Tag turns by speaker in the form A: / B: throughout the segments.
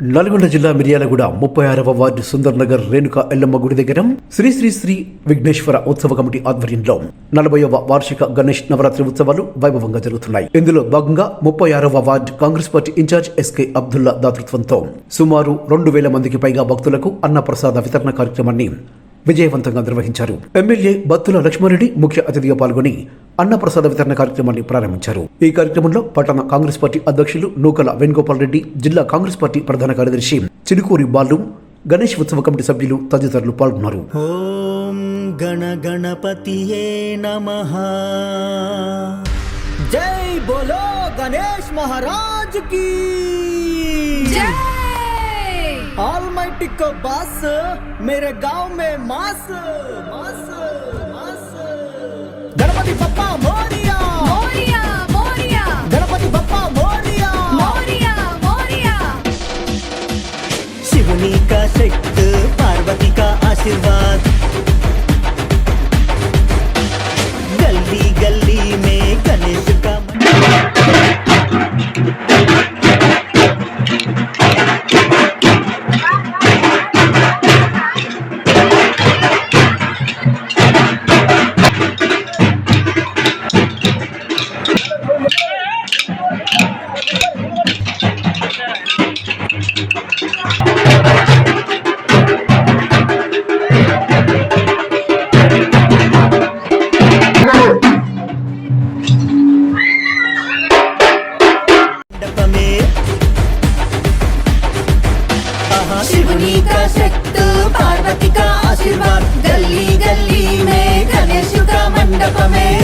A: నల్గొండ జిల్లా మిర్యాలగూడ ముప్పై ఆరవ వార్డు సుందర్ నగర్ రేణుక ఎల్లమ్మ గుడి దగ్గర శ్రీ శ్రీ శ్రీ విఘ్నేశ్వర ఉత్సవ కమిటీ ఆధ్వర్యంలో నలభైవ వార్షిక గణేష్ నవరాత్రి ఉత్సవాలు వైభవంగా జరుగుతున్నాయి. ఇందులో భాగంగా ముప్పై ఆరవ ward Congress party incharge SK Abdullah దాతృత్వంతో సుమారు రెండు వేల మందికి పైగా భక్తులకు అన్నప్రసాద వితరణ కార్యక్రమాన్ని విజయవంతంగా నిర్వహించారు. ఎమ్మెల్యే బత్తుల లక్ష్మారెడ్డి ముఖ్య అతిథిగా పాల్గొని అన్నప్రసాద వితరణ కార్యక్రమాన్ని ప్రారంభించారు. ఈ కార్యక్రమంలో పట్టణ కాంగ్రెస్ పార్టీ అధ్యక్షులు నూకల వేణుగోపాల్ రెడ్డి జిల్లా కాంగ్రెస్ పార్టీ ప్రధాన కార్యదర్శి చిరుకూరి బాలు గణేష్ ఉత్సవ కమిటీ సభ్యులు తదితరులు పాల్గొన్నారు.
B: జై బోలో గణేష్ మహారాజ్ కీ.
C: జై
B: ऑलमाइटी को बस मेरे गाँव में मास मास मास गणपति बप्पा शिवनी का शक्त पार्वती का आशीर्वाद गली गली में गणेश का मंडप में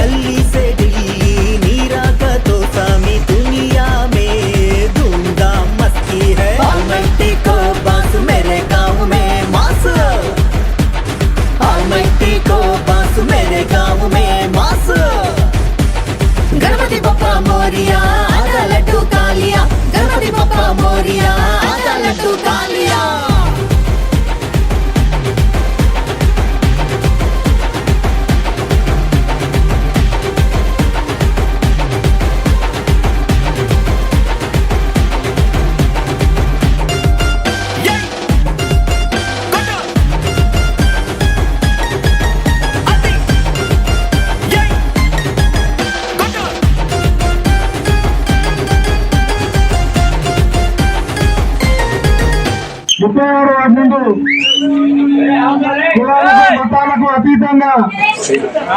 D: మతాలకు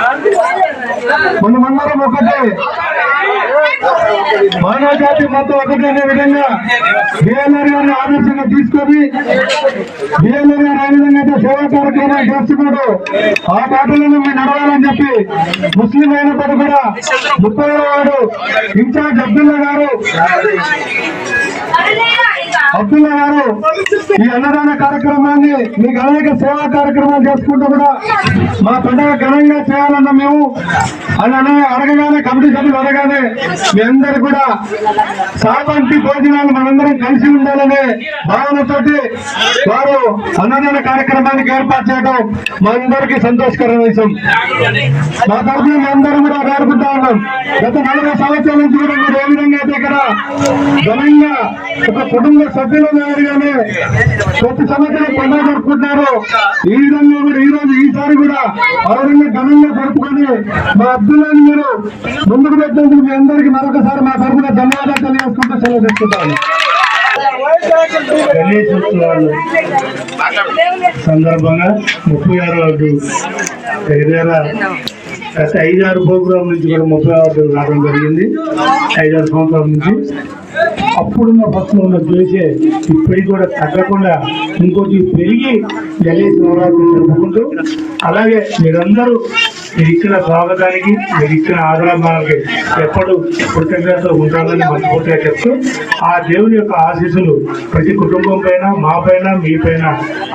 D: అతీతంగా మనమందరం ఒకటే. మానవ జాతి మొత్తం ఒకటే అనే విధంగా బిఎల్ఆర్ గారిని ఆదర్శంగా తీసుకొని బిఎల్ఆర్ గారు ఏ విధంగా అయితే సేవా కార్యక్రమాలు చేస్తున్నాడు ఆ పాటలను మీరు నడవాలని చెప్పి ముస్లిం అయినప్పటికీ కూడా ముప్పై వాడు ఇన్ఛార్జ్ అబ్దుల్లా గారు అబ్దుల్లా గారు ఈ అన్నదాన కార్యక్రమాన్ని మీకు అనేక సేవా కార్యక్రమాలు చేసుకుంటూ కూడా మా పండుగ ఘనంగా చేయాలన్న మేము. అని అడగగానే కమిటీ సభ్యులు అడగానే మీ అందరు కూడా సాపంటి భోజనాలు మనందరం కలిసి ఉండాలనే భావనతోటి వారు అన్నదాన కార్యక్రమానికి ఏర్పాటు చేయడం మా అందరికీ సంతోషకరమైన విషయం. మా తరఫున మా అందరం కూడా వేడుకుంటా ఉన్నాం. గత నలభై సంవత్సరాల నుంచి కూడా మీరు ఏ విధంగా అయితే ఇక్కడ ఘనంగా ఒక కుటుంబ సభ్యుల మాదిరిగానే ప్రతి సంవత్సరం పండుగ జరుపుకుంటున్నారు ఈ విధంగా కూడా ఈ రోజు ఈసారి కూడా ఆ విధంగా ఘనంగా జరుపుకొని మా అబ్దుల్లాని మీరు ముందుకు పెట్టినందుకు మీ అందరికీ మరొకసారి మా తరఫున ధన్యవాదాలు తెలియజేసుకుంటూ సెలవు తీసుకుంటాను. గణేష్ ఉత్సవాలు సందర్భంగా ముప్పై ఆరు వార్డు ఏరియాల గత ఐదారు ప్రోగ్రాం నుంచి కూడా ముప్పై ఆరు రావడం జరిగింది. ఐదారు సంవత్సరాల నుంచి. అప్పుడున్న భక్తులు ఉన్న చేసే ఇప్పటికి కూడా తగ్గకుండా ఇంకోటి పెరిగి గణేష్ నవరాత్రి జరుపుకుంటూ అలాగే మీరందరూ మీరు ఇచ్చిన స్వాగతానికి మీరు ఇచ్చిన ఆదరాభాలకి ఎప్పుడు కృతజ్ఞతలు ఉండాలని మనస్ఫూర్తిగా చెప్తూ ఆ దేవుని యొక్క ఆశీస్సులు ప్రతి కుటుంబం పైన మా పైన మీ పైన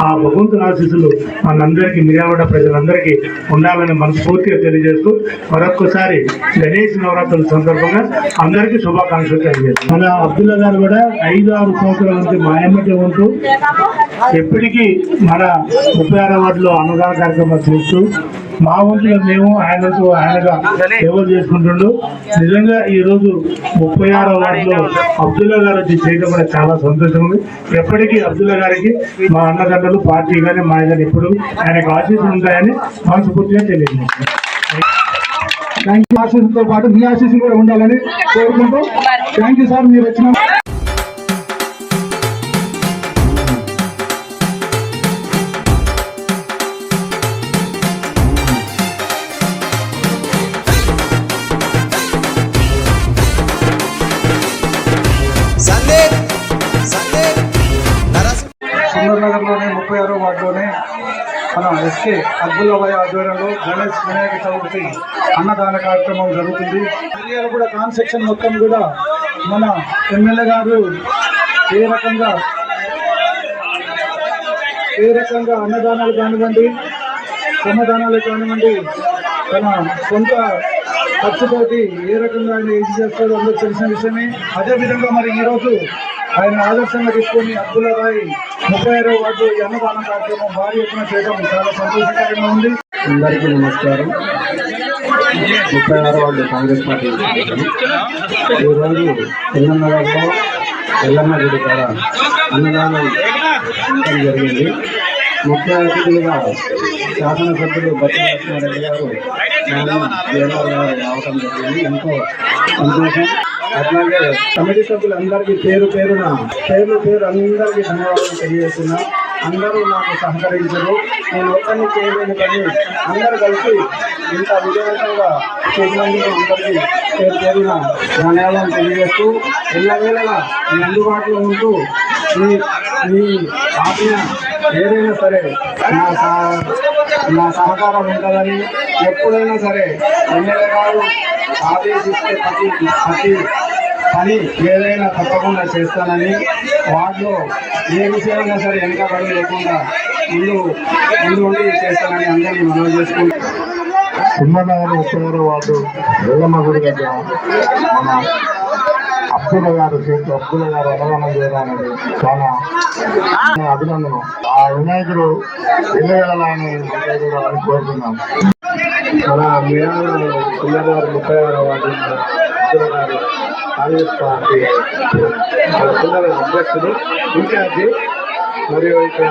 D: ఆ భగవంతుని ఆశీస్సులు మనందరికీ మిర్యాలగూడ ప్రజలందరికీ ఉండాలని మనస్ఫూర్తిగా తెలియజేస్తూ మరొకసారి గణేష్ నవరాత్రుల సందర్భంగా అందరికీ శుభాకాంక్షలు తెలియజేస్తాం. మన అబ్దుల్లా గారు కూడా ఐదు ఆరు సంవత్సరాల నుంచి మా ఎమ్మటి ఉంటూ ఎప్పటికీ మన ముప్పై ఆరో వార్డులో అన్నదాన కార్యక్రమాలు చేస్తూ
E: మా వంతుగా మేము ఆయనకు ఆయనగా సేవలు చేసుకుంటుండు. నిజంగా ఈ రోజు ముప్పై ఆరో వార్డులో అబ్దుల్లా గారు వచ్చి చేయడం కూడా చాలా సంతోషం ఉంది. ఎప్పటికీ అబ్దుల్లా గారికి మా అన్నదండలు పార్టీ కానీ మా కానీ ఎప్పుడు ఆయనకు ఆశీస్సులు ఉంటాయని మనస్ఫూర్తిగా తెలియజేస్తున్నాం.
F: థ్యాంక్ యూ ఆశీస్సులతో పాటు మీ ఆశీస్సులు కూడా ఉండాలని కోరుకుంటూ. థ్యాంక్ యూ సార్ మీరు వచ్చిన ముప్పై మన ఎస్కే అబ్దుల్లాబాయ్ ఆధ్వర్యంలో గణేష్ వినాయక చవితి అన్నదాన కార్యక్రమం జరుగుతుంది. ఇండియాలో కూడా కాన్సెక్షన్ మొత్తం కూడా మన ఎమ్మెల్యే గారు ఏ రకంగా ఏ రకంగా అన్నదానాలు కానివ్వండి శ్రమదానాలు కానివ్వండి తన సొంత ఖర్చుతోటి ఏ రకంగా ఆయన ఏం చేస్తాడో అందరూ తెలిసిన విషయమే. అదేవిధంగా మరి ఈరోజు ఆయన ఆదర్శంగా తీసుకొని అబ్దుల్లాబాయ్ ముప్పై ఆరో వార్డు ఈ అన్నదాన కార్యక్రమం భారీ ఎత్తున చేయడం చాలా సంతోషకరంగా ఉంది.
G: అందరికీ నమస్కారం. ముప్పై ఆరో వార్డు కాంగ్రెస్ పార్టీ ఈరోజు తెలంగాణలో ఎల్లమ్మ గుడి కాడ అన్నదానం జరిగింది. ముఖ్య అతిథులుగా శాసనసభ్యులు బట్టి గారు నాన్న దేవరావు గారు రావడం జరిగింది. ఎంతో సంతోషం. అట్లాగే కమిటీ సభ్యులందరికీ పేరు పేరున పేరు పేరు అందరికీ ధన్యవాదాలు తెలియజేస్తున్నా. అందరూ నాకు సహకరించరు. నేను ఒక్కరిని చేయలేను కానీ అందరూ కలిసి ఇంత విజయవంతంగా చేసినందుకు అందరికీ పేరు పేరున ధన్యవాదాలు తెలియజేస్తూ ఎల్లవేళలా మీ అందుబాటులో ఉంటూ మీ మీ ఆజ్ఞ ఏదైనా సరే నా నా సహకారం ఉంటుందని ఎప్పుడైనా సరే ఎమ్మెల్యే గారు ఆదేశిస్తే ప్రతి ప్రతి పని ఏదైనా తప్పకుండా చేస్తానని వాటిలో ఏ విషయమైనా సరే వెనకబడి లేకుండా ముందు ముందు ఉండి చేస్తానని అందరినీ మనం చేసుకుంటాం
E: సుందరనగర్ ముప్పై వార్డు వెల్లమ్మ గుడి దగ్గర మన అప్పుల గారు చేతి అప్పుల గారు అన్నదానం చేయడానికి చాలా అభినందనం ఆ వినాయకుడు వెళ్ళగలని అని కోరుతున్నాం.
G: మన మీనాడు పిల్లగారు ముప్పై ఆరో వార్డు గారు కాంగ్రెస్ పార్టీ. పిల్లల అధ్యక్షుడు ఇన్ఛార్జి మరియు ఇక్కడ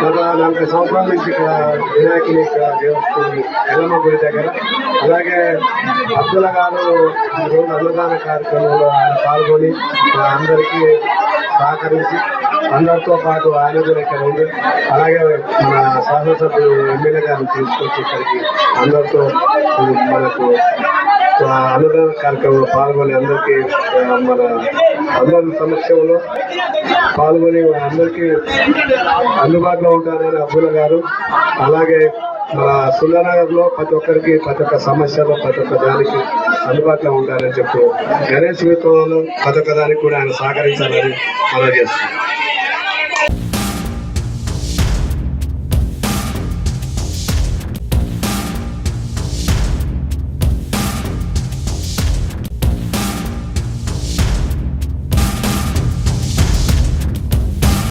G: గత నలభై సంవత్సరాల నుంచి ఇక్కడ వినాయకుని ఇక్కడ దేవస్థానం ఎల్లమ్మ గుడి దగ్గర. అలాగే అబ్దుల గారు ఈ అన్నదాన కార్యక్రమంలో ఆయన పాల్గొని అందరికీ సహకరించి అందరితో పాటు ఆయన కూడా ఇక్కడ ఉంది అలాగే మన శాసనసభ్యులు ఎమ్మెల్యే గారిని తీసుకొచ్చి ఇక్కడికి అందరితో మనకు అన్నదాన కార్యక్రమంలో పాల్గొని అందరికీ మన అందరి సమక్షంలో పాల్గొని అందరికీ అందుబాటులో ఉంటారని అబ్దుల్ గారు. అలాగే మన సుందరనగర్లో ప్రతి ఒక్కరికి ప్రతి ఒక్క సమస్యలో ప్రతి ఒక్క దానికి అందుబాటులో ఉండాలని చెప్తూ గణేష్ విత్తనాలు ప్రతి ఒక్క దానికి కూడా ఆయన సహకరించాలని మనం చేస్తున్నాం.